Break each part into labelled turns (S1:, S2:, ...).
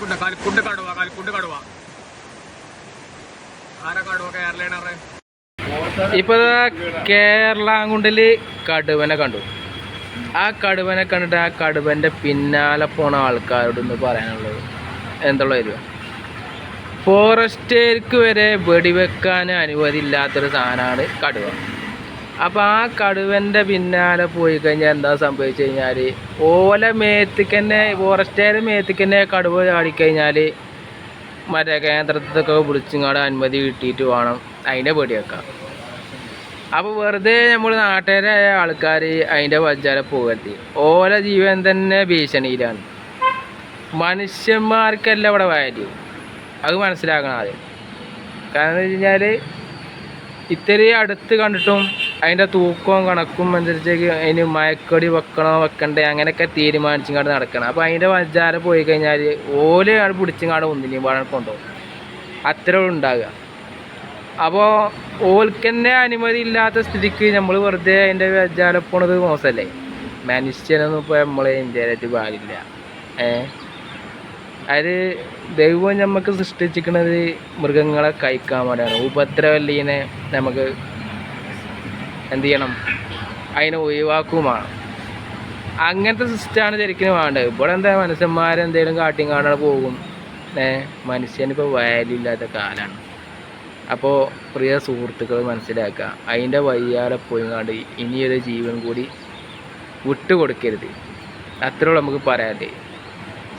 S1: കുണ്ട കലിക്കുണ്ട് കടുവ കലിക്കുണ്ട് കടുവ.
S2: ഇപ്പൊ കേരളാങ്കുണ്ടിൽ കടുവനെ കണ്ടു. ആ കടുവനെ കണ്ടിട്ട് ആ കടുവന്റെ പിന്നാലെ പോണ ആൾക്കാരോട് ഒന്ന് പറയാനുള്ളത് എന്തുള്ള വരുക ഫോറസ്റ്റേർക്ക് വരെ വെടിവെക്കാൻ അനുമതി സാധനമാണ് കടുവ. അപ്പോൾ ആ കടുവന്റെ പിന്നാലെ പോയി കഴിഞ്ഞാൽ എന്താ സംഭവിച്ചു കഴിഞ്ഞാൽ ഓല മേത്തിക്ക് തന്നെ ഫോറസ്റ്റേര് മേത്തിക്ക് തന്നെ കടുവ ചാടിക്കഴിഞ്ഞാൽ മറ്റേ കേന്ദ്രത്തൊക്കെ വിളിച്ചിങ്ങാട് അനുമതി കിട്ടിയിട്ട് വേണം. അതിന്റെ പേടിയൊക്കെ. അപ്പോൾ വെറുതെ നമ്മൾ നാട്ടുകാരായ ആൾക്കാർ അതിന്റെ വജ്ജാലെ പോകരുത്. ഓല ജീവൻ തന്നെ ഭീഷണിയിലാണ്. മനുഷ്യന്മാർക്കല്ല ഇവിടെ വാല്യൂ അത് മനസ്സിലാക്കണം ആദ്യം. കാരണം എന്ന് വെച്ച് കഴിഞ്ഞാൽ ഇത്രയും അടുത്ത് കണ്ടിട്ടും അതിന്റെ തൂക്കവും കണക്കും അനുസരിച്ചേക്ക് അതിന് മയക്കടി വെക്കണോ വെക്കണ്ടേ അങ്ങനെയൊക്കെ തീരുമാനിച്ചിങ്ങാണ്ട് നടക്കണം. അപ്പോൾ അതിന്റെ വജ്ജാല പോയി കഴിഞ്ഞാൽ ഓൽ ആണ് പിടിച്ചിങ്ങാണ്ട് ഒന്നിനെയും വളരെ കൊണ്ടുപോകും അത്ര ഉണ്ടാകുക അപ്പോൾ ഓൾക്ക് തന്നെ അനുമതി ഇല്ലാത്ത സ്ഥിതിക്ക് നമ്മൾ വെറുതെ അതിന്റെ വജ്ജാല പോണത് മോശമല്ലേ മനുഷ്യനൊന്നും ഇപ്പോൾ നമ്മൾ ഇന്ത്യയിലായിട്ട് പാടില്ല. ഏ? അത് ദൈവം നമുക്ക് സൃഷ്ടിച്ചിരിക്കുന്നത് മൃഗങ്ങളെ കഴിക്കാൻ വേണ്ടിയാണ്. ഉപദ്രവല്ലീനെ നമുക്ക് എന്ത് ചെയ്യണം അതിനെ ഒഴിവാക്കുമാണ് അങ്ങനത്തെ സിസ്റ്റമാണ് ശരിക്കും വേണ്ടത്. ഇവിടെ എന്താ മനുഷ്യന്മാരെന്തെങ്കിലും കാട്ടിയും കാണാതെ പോകും. ഏ മനുഷ്യനിപ്പോൾ ഇല്ലാത്ത കാലമാണ് അപ്പോൾ പ്രിയ സുഹൃത്തുക്കൾ മനസ്സിലാക്കുക. അതിന്റെ വയ്യാലെ കണ്ട് ഇനിയൊരു ജീവൻ കൂടി വിട്ടുകൊടുക്കരുത് അത്രയുള്ളൂ നമുക്ക് പറയാല്ലേ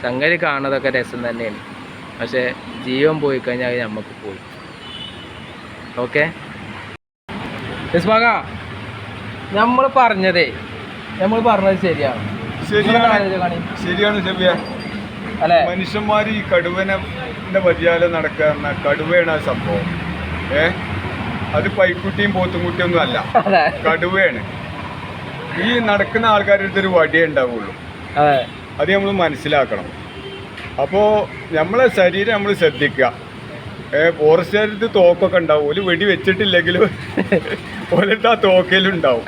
S2: സംഗതി കാണുന്നതൊക്കെ രസം തന്നെയാണ്. പക്ഷേ ജീവൻ പോയി കഴിഞ്ഞാൽ അത് നമുക്ക് പോയി. ഓക്കെ? നമ്മൾ പറഞ്ഞതേ. നമ്മൾ പറഞ്ഞത് ശരിയാണ്.
S3: ശരിയാണ്. ശരിയാണ്
S2: അല്ലേ?
S3: മനുഷ്യന്മാർ ഈ കടുവനെ വരിയാലെ നടക്കുന്ന കടുവയാണ് ആ സംഭവം. ഏ? അത് പൈക്കുട്ടിയും പോത്തുംകുട്ടിയും ഒന്നും അല്ല കടുവയാണ്. ഈ നടക്കുന്ന ആൾക്കാരുടെ അടുത്തൊരു വടിയേ ഉണ്ടാവുള്ളൂ.
S2: അതെ.
S3: അത് നമ്മൾ മനസ്സിലാക്കണം. അപ്പോൾ നമ്മളെ ശരീരം നമ്മൾ ശ്രദ്ധിക്കുക. ഏ ഫോറസ്റ്റുകാരത്ത് തോക്കൊക്കെ ഉണ്ടാവും. ഒരു വെടി വെച്ചിട്ടില്ലെങ്കിലും ഓലത്ത് ആ തോക്കയിലുണ്ടാവും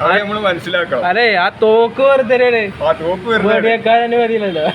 S3: അത് നമ്മൾ മനസ്സിലാക്കണം.
S2: അതെ ആ തോക്ക് വെറുതെ
S3: ആ തോക്ക് വരുന്നത്
S2: വെടിവെക്കാൻ അനുമതിയില്ലല്ലോ